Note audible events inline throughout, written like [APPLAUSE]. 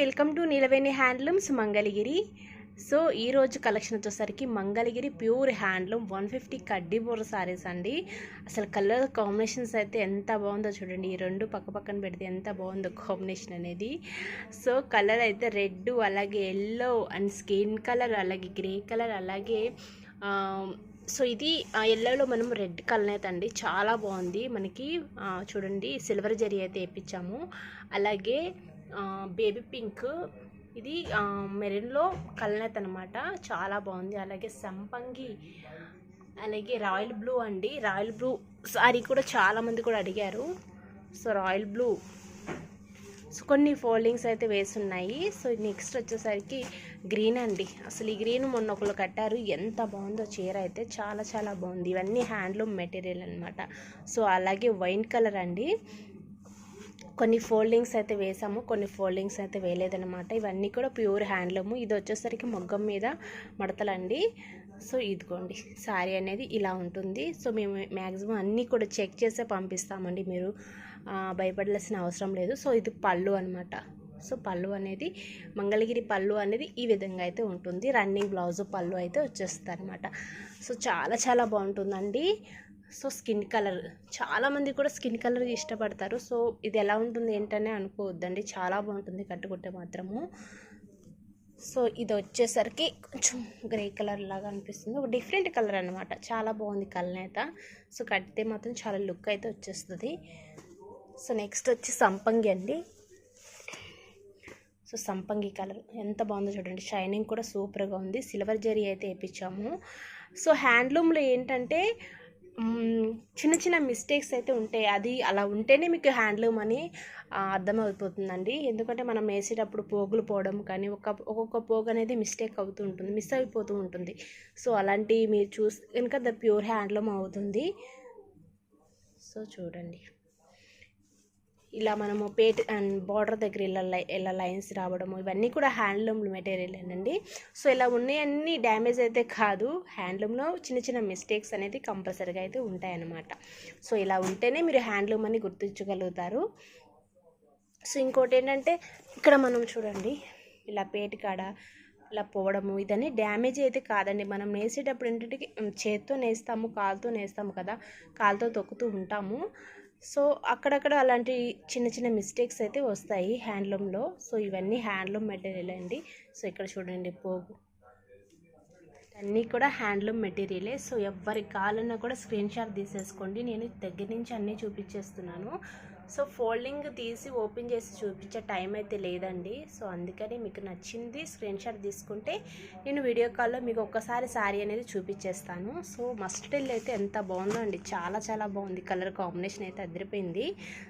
Welcome to Neelaveni handlooms Mangalagiri. So ఈరోజు collection వచ్చేసరికి Mangalagiri pure handloom one fifty కడ్డీ బోర్ సారీస్ అండి. అసలు కలర్ కాంబినేషన్స్ అయితే ఎంత బాగుందో చూడండి. ఈ రెండు పక్క పక్కన పెడితే ఎంత బాగుందో కాంబినేషన్ అనేది. సో కలర్ అయితే రెడ్ అలాగే ఎల్లో అండ్ స్కిన్ కలర్ అలాగే గ్రే కలర్ అలాగే సో ఇది ఎల్లోలో మనం రెడ్ కలర్ అయితే అండి. చాలా బాగుంది. మనకి చూడండి సిల్వర్ జరీ అయితే వేయించాము అలాగే బేబీ పింక్. ఇది మెరూన్లో కలనేత అనమాట చాలా బాగుంది. అలాగే సంపంగి అలాగే రాయల్ బ్లూ అండి. రాయల్ బ్లూ సారీ కూడా చాలామంది కూడా అడిగారు. So royal blue. సో కొన్ని ఫోల్డింగ్స్ అయితే వేసున్నాయి. సో నెక్స్ట్ వచ్చేసరికి గ్రీన్ అండి. అసలు ఈ గ్రీన్ మొన్న ఒకళ్ళు కట్టారు. ఎంత బాగుందో చీర అయితే చాలా చాలా బాగుంది. ఇవన్నీ హ్యాండ్లూమ్ మెటీరియల్ అనమాట సో అలాగే వైన్ కలర్ అండి. కొన్ని ఫోల్డింగ్స్ అయితే వేసాము కొన్ని ఫోల్డింగ్స్ అయితే వేయలేదనమాట ఇవన్నీ కూడా ప్యూర్ హ్యాండ్లూమ్. ఇది వచ్చేసరికి మొగ్గం మీద మడతలండి. సో ఇదిగోండి శారీ అనేది ఇలా ఉంటుంది. సో మేము మ్యాక్సిమం అన్నీ కూడా చెక్ చేసే పంపిస్తామండి మీరు. భయపడాల్సిన అవసరం లేదు. సో ఇది పళ్ళు అనమాట సో పళ్ళు అనేది మంగళగిరి పళ్ళు అనేది ఈ విధంగా అయితే ఉంటుంది. రన్నింగ్ బ్లౌజ్ పళ్ళు అయితే వచ్చేస్తుంది అనమాట సో చాలా చాలా బాగుంటుందండి. సో స్కిన్ కలర్ చాలామంది కూడా స్కిన్ కలర్ ఇష్టపడతారు. సో ఇది ఎలా ఉంటుంది ఏంటనే అనుకోవద్దండి. చాలా బాగుంటుంది కట్టుకుంటే మాత్రము. సో ఇది వచ్చేసరికి కొంచెం గ్రే కలర్ లాగా అనిపిస్తుంది. ఒక డిఫరెంట్ కలర్ అనమాట చాలా బాగుంది కలర్ అయితే సో కడితే మాత్రం చాలా లుక్ అయితే వచ్చేస్తుంది. సో నెక్స్ట్ వచ్చి సంపంగి అండి. సో సంపంగి కలర్ ఎంత బాగుందో చూడండి. షైనింగ్ కూడా సూపర్గా ఉంది. సిల్వర్ జరీ అయితే వేయించాము సో హ్యాండ్లూమ్లో ఏంటంటే చిన్న చిన్న మిస్టేక్స్ అయితే ఉంటాయి. అది అలా ఉంటేనే మీకు హ్యాండ్లూమ్ అని అర్థమైపోతుందండి. ఎందుకంటే మనం వేసేటప్పుడు పోగులు పోవడం కానీ ఒక ఒక్కొక్క పోగు అనేది మిస్టేక్ అవుతూ ఉంటుంది మిస్ అయిపోతూ ఉంటుంది. సో అలాంటివి మీరు చూసి కనుక ద ప్యూర్ హ్యాండ్లూమ్ అవుతుంది. సో చూడండి. ఇలా మనము పేట్ అండ్ బార్డర్ దగ్గర ఇలా లై ఇలా లైన్స్ రావడము ఇవన్నీ కూడా హ్యాండ్లూమ్ మెటీరియల్ అండి సో ఇలా ఉన్నాయన్నీ డ్యామేజ్ అయితే కాదు. హ్యాండ్లూమ్లో చిన్న చిన్న మిస్టేక్స్ అనేది కంపల్సరీగా అయితే ఉంటాయన్నమాట. సో ఇలా ఉంటేనే మీరు హ్యాండ్లూమ్ అని గుర్తించగలుగుతారు. సో ఇంకోటి ఏంటంటే ఇక్కడ మనం చూడండి ఇలా పేట కాడ ఇలా పోవడము ఇదన్నీ డ్యామేజ్ అయితే కాదండి. మనం నేసేటప్పుడు ఏంటంటే చేత్తో నేస్తాము కాలుతో నేస్తాము కదా కాలుతో తొక్కుతూ ఉంటాము. సో అక్కడక్కడ అలాంటి చిన్న చిన్న మిస్టేక్స్ అయితే వస్తాయి హ్యాండ్లూమ్లో. సో ఇవన్నీ హ్యాండ్లూమ్ మెటీరియల్ అండి. సో ఇక్కడ చూడండి పోగు. అన్నీ కూడా హ్యాండ్లూమ్ మెటీరియలే. సో ఎవరికి కావాలన్నా కూడా స్క్రీన్ షాట్ తీసేసుకోండి. నేను దగ్గర నుంచి అన్నీ చూపించేస్తున్నాను. సో ఫోల్డింగ్ తీసి ఓపెన్ చేసి చూపించే టైం అయితే లేదండి. సో అందుకని మీకు నచ్చింది స్క్రీన్ షాట్ తీసుకుంటే నేను వీడియో కాల్లో మీకు ఒక్కసారి శారీ అనేది చూపించేస్తాను. సో మస్టర్డ్ అయితే ఎంత బాగుందో అండి. చాలా చాలా బాగుంది. కలర్ కాంబినేషన్ అయితే అదిరిపోయింది.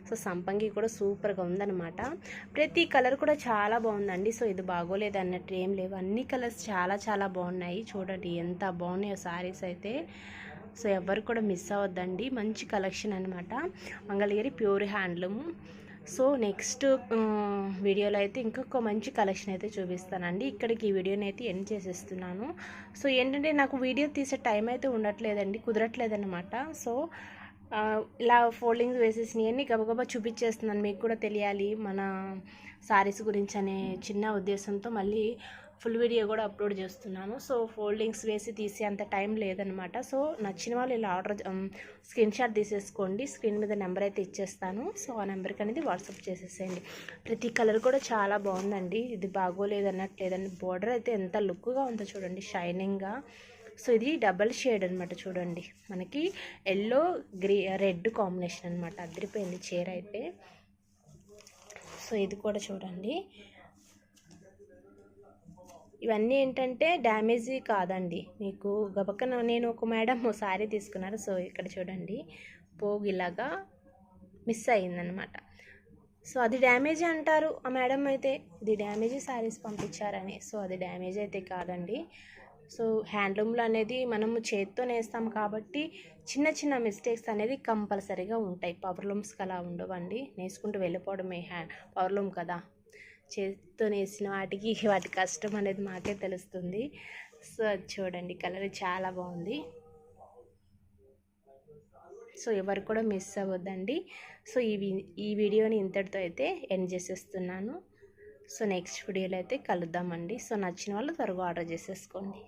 సో సంపంగి కూడా సూపర్గా ఉందన్నమాట. ప్రతి కలర్ కూడా చాలా బాగుందండి. సో ఇది బాగోలేదు అన్నట్టు ఏం లేవు. అన్ని కలర్స్ చాలా చాలా బాగున్నాయి. చూడండి ఎంత బాగున్నాయో శారీస్ అయితే. సో ఎవరు కూడా మిస్ అవ్వద్దండి. మంచి కలెక్షన్ అనమాట Mangalagiri pure hand handloom so next వీడియోలో అయితే ఇంకొక మంచి కలెక్షన్ అయితే చూపిస్తానండి. ఇక్కడికి ఈ వీడియోని అయితే ఎండ్ చేసేస్తున్నాను. సో ఏంటంటే నాకు వీడియో తీసే టైం అయితే ఉండట్లేదండి కుదరట్లేదన్నమాట. సో ఇలా ఫోల్డింగ్స్ వేసేసినవన్నీ గబగబా చూపించేస్తున్నాను. మీకు కూడా తెలియాలి మన శారీస్ గురించి అనే చిన్న ఉద్దేశంతో మళ్ళీ ఫుల్ వీడియో కూడా అప్లోడ్ చేస్తున్నాను. సో ఫోల్డింగ్స్ వేసి తీసే అంత టైం లేదనమాట. సో నచ్చిన వాళ్ళు ఇలా ఆర్డర్ స్క్రీన్ షాట్ తీసేసుకోండి. స్క్రీన్ మీద నెంబర్ అయితే ఇచ్చేస్తాను. సో ఆ నెంబర్కి అనేది వాట్సాప్ చేసేసేయండి. ప్రతి కలర్ కూడా చాలా బాగుందండి. ఇది బాగోలేదన్నట్టు అన్నట్లేదండి బార్డర్ అయితే ఎంత లుక్గా ఉందో చూడండి. షైనింగ్గా. సో ఇది డబల్ షేడ్ అనమాట చూడండి. మనకి ఎల్లో గ్రీ రెడ్ కాంబినేషన్ అనమాట అదిరిపోయింది చీర అయితే. సో ఇది కూడా చూడండి. ఇవన్నీ ఏంటంటే డ్యామేజ్ కాదండి. మీకు గబక్కన నేను ఒక మేడం ఓ శారీ తీసుకున్నారు. సో ఇక్కడ చూడండి. పోగు ఇలాగా మిస్ అయ్యిందనమాట సో అది డ్యామేజ్ అంటారు. ఆ మేడం అయితే ఇది డ్యామేజ్ శారీస్ పంపించారని. సో అది డ్యామేజ్ అయితే కాదండి. సో హ్యాండ్లూమ్లు అనేది మనము చేత్తో నేస్తాం కాబట్టి చిన్న చిన్న మిస్టేక్స్ అనేది కంపల్సరీగా ఉంటాయి. పవర్లూమ్స్కి అలా ఉండవండి. నేసుకుంటూ వెళ్ళిపోవడమే హ్యా పవర్లూమ్ కదా. చేత్తో వేసిన వాటికి [LAUGHS] వాటి కష్టం అనేది మాకే తెలుస్తుంది. సో అది చూడండి కలర్ చాలా బాగుంది. సో ఎవరు కూడా మిస్ అవ్వద్దండి. సో ఈ ఈ వీడియోని ఇంతటితో అయితే ఎండ్ చేసేస్తున్నాను. సో నెక్స్ట్ వీడియోలో అయితే కలుద్దామండి. సో నచ్చిన వాళ్ళు త్వరగా ఆర్డర్ చేసేసుకోండి.